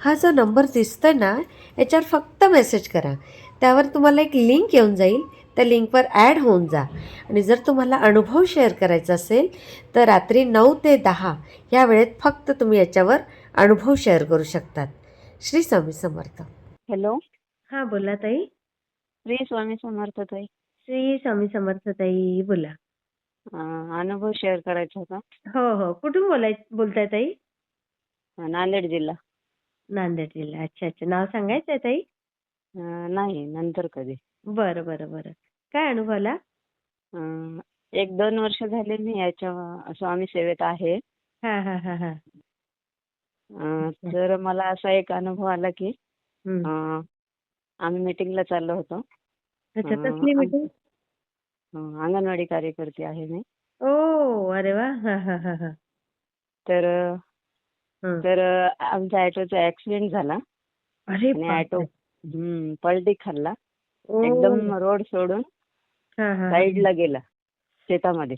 हा जो नंबर दिसतोय ना याच्यावर फक्त मेसेज करा. त्यावर तुम्हाला एक लिंक येऊन जाईल. त्या लिंकवर ॲड होऊन जा. आणि जर तुम्हाला अनुभव शेअर करायचा असेल तर रात्री नऊ ते दहा या वेळेत फक्त तुम्ही याच्यावर अनुभव शेअर करू शकतात. श्री स्वामी समर्थ. हॅलो हां बोला ताई. श्री स्वामी समर्थ ताई. श्री स्वामी समर्थ ताई बोला. अं, अनुभव शेअर करायचा होता. हो हो. कुठून बोलाय बोलताय ताई? नांदेड जिल्हा. नांदेड जिल्हा अच्छा अच्छा. नाव सांगायचं आहे ताई? अं, नाही नंतर कधी. बरं बरं बरं. काय अनुभव आला अं, एक दोन वर्ष झाले मी याच्या स्वामी सेवेत आहे. हां हां हां हां. अं, अच्छा. तर मला असा एक अनुभव आला की हं. अं, आम्ही मीटिंगला चाललो होतो. अच्छा अं, कसली आम- मीटिंग? अं, अंगणवाडी कार्यकर्ती आहे मी. ओ अरे वा. हां हां हां हां. तर. तर आमच्या ऑटोचा ऍक्सिडेंट झाला. आणि ऑटो पलटी खाल्ला. एकदम रोड सोडून. साईडला गेला शेतामध्ये.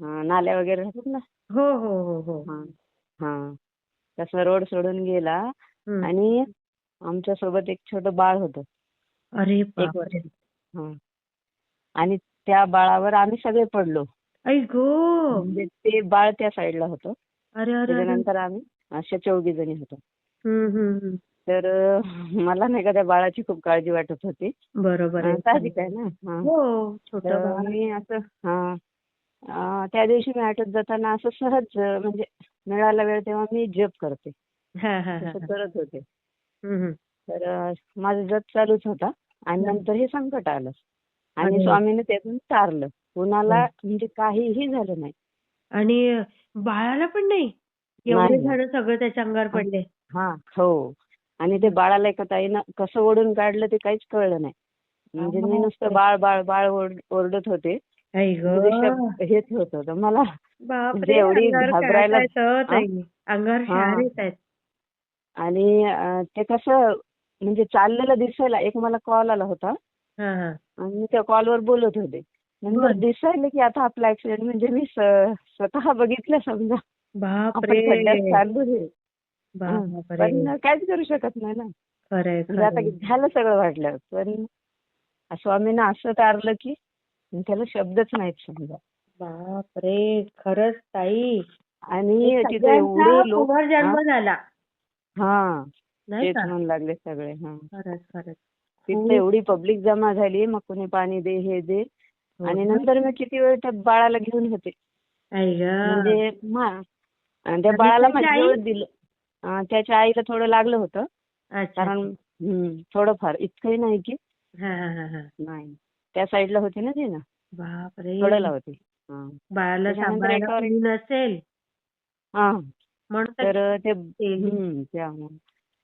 नाल्या वगैरे राहतात ना? हो हो हो हो. तसं रोड सोडून गेला. आणि आमच्यासोबत एक छोटं बाळ होतं. अरे एक हा. आणि त्या बाळावर आम्ही सगळे पडलो. म्हणजे ते बाळ त्या साईडला होतं. त्याच्यानंतर आम्ही अशा चौघी जणी होतो. तर मला नाही का त्या बाळाची खूप काळजी वाटत होती. बरोबर साहजिक आहे ना? हा. मी असं हा. त्या दिवशी मी ऑटोत जाताना असं सहज म्हणजे मिळाला वेळ तेव्हा मी जप करते. हा हा हा करत होते. तर माझा जप चालूच होता आणि. नंतर हे संकट आलं. आणि. स्वामीने त्यातून तारलं. कुणाला. म्हणजे काहीही झालं नाही. आणि बाळाला पण नाही. एवढे. झाड सगळं त्याच्या अंगावर पडले. हा हो. आणि ते बाळाला एका ताईनं कसं ओढून काढलं ते काहीच कळलं नाही. म्हणजे मी नुसतं बाळ बाळ बाळ ओरड- ओरडत होते. आई ग. हेच होत होतं मला. बापरे म्हणजे एवढी अंगावर घाबरायला-. अंगावर. शहार येत आहेत. आणि ते कसं म्हणजे चाललेलं दिसायला एक मला कॉल आला होता. आणि मी त्या कॉलवर बोलत होते. बरं. दिसायलं की आता आपला ऍक्सिडेंट म्हणजे मी स्वतः बघितलं समजा. पण काहीच करू शकत नाही ना. म्हणजे आता झालं सगळं वाटलं पण स्वामीनं असं तारलं की त्याला शब्दच नाहीत समजा. बापरे. खरंच ताई. आणि तिथे एवढे लोक पुनर्जन्म झाला. हा. तेच का? म्हणू लागले सगळे हा. खरंच खरंच. तिथे एवढी पब्लिक जमा झाली मग कोणी पाणी दे हे दे. आणि ना? नंतर मी किती वेळ त्या बाळाला घेऊन होते. म्हणजे आणि त्या आणि बाळाला दिलं. त्याच्या आईला थोडं लागलं होतं. कारण हम्म, थोडंफार. इतकंही नाही की. हा हा हा हा. नाही. त्या साईडला होती ना ती ना. बापरे. थोड्याला होती. हा. बाळाला सांभाळायला कोणी नसेल हा. तर ते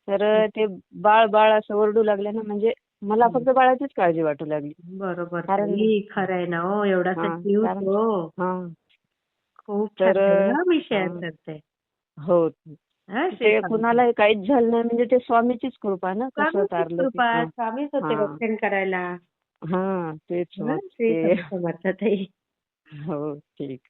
तर ते बाळ बाळ असं ओरडू लागले ना म्हणजे मला फक्त बाळाचीच काळजी वाटू लागली. बरोबर. ताई, खरंय ना हो एवढासा जीव तो हा. खूप ताई, हा, ते. कुणाला काहीच झालं नाही म्हणजे ते स्वामीचीच कृपा ना कसं तारलं. स्वामीच होते. रक्षण करायला. हा तेच हो ठीक.